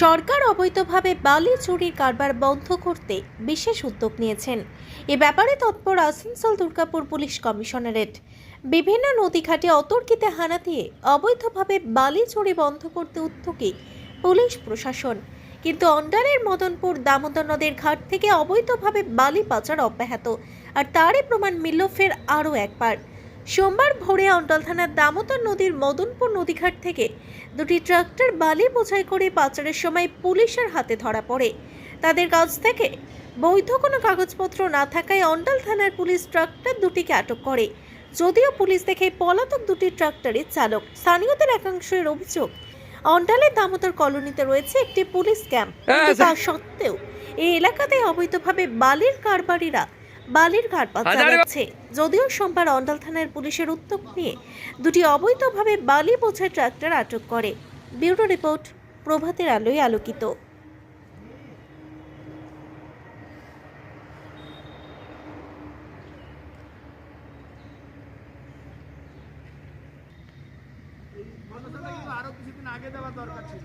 সরকার অবৈধভাবে বালি চুরির কারবার বন্ধ করতে বিশেষ উদ্যোগ নিয়েছেন। এ ব্যাপারে তৎপর আসানসোল দুর্গাপুর পুলিশ কমিশনারেট। বিভিন্ন নদীঘাটে অতর্কিতে হানা দিয়ে অবৈধভাবে বালি চুরি বন্ধ করতে উদ্যোগী পুলিশ প্রশাসন। কিন্তু অন্ডারের মদনপুর দামোদর নদের ঘাট থেকে অবৈধভাবে বালি পাচার অব্যাহত। আর তারই প্রমাণ মিলল ফের আরও একবার। সোমবার ভোরে অন্ডাল থানার দামোদর নদীর মদনপুর নদীঘাট থেকে দুটি ট্রাক্টর বালি বোঝাই করে পাচারের সময় পুলিশের হাতে ধরা পড়ে। তাদের কাছ থেকে বৈধ কোনো কাগজপত্র না থাকায় অন্ডাল থানার পুলিশ ট্রাক্টর দুটিকে আটক করে। যদিও পুলিশ দেখে পলাতক দুটি ট্রাক্টরের চালক। স্থানীয়দের একাংশের অভিযোগ অন্ডালের দামোদর কলোনিতে রয়েছে একটি পুলিশ ক্যাম্প। তা সত্ত্বেও এই এলাকাতে অবৈধভাবে বালির কারবারিরা বালির হাজারে- চালাচ্ছে। যদিও সোমবার অন্ডাল থানার পুলিশের উদ্যোগ নিয়ে দুটি অবৈধভাবে বালি বোঝাই ট্রাক্টর আটক করে। ব্যুরো রিপোর্ট প্রভাতের আলোয় আলোকিত। আরও কিছুদিন আগে দেওয়া দরকার ছিল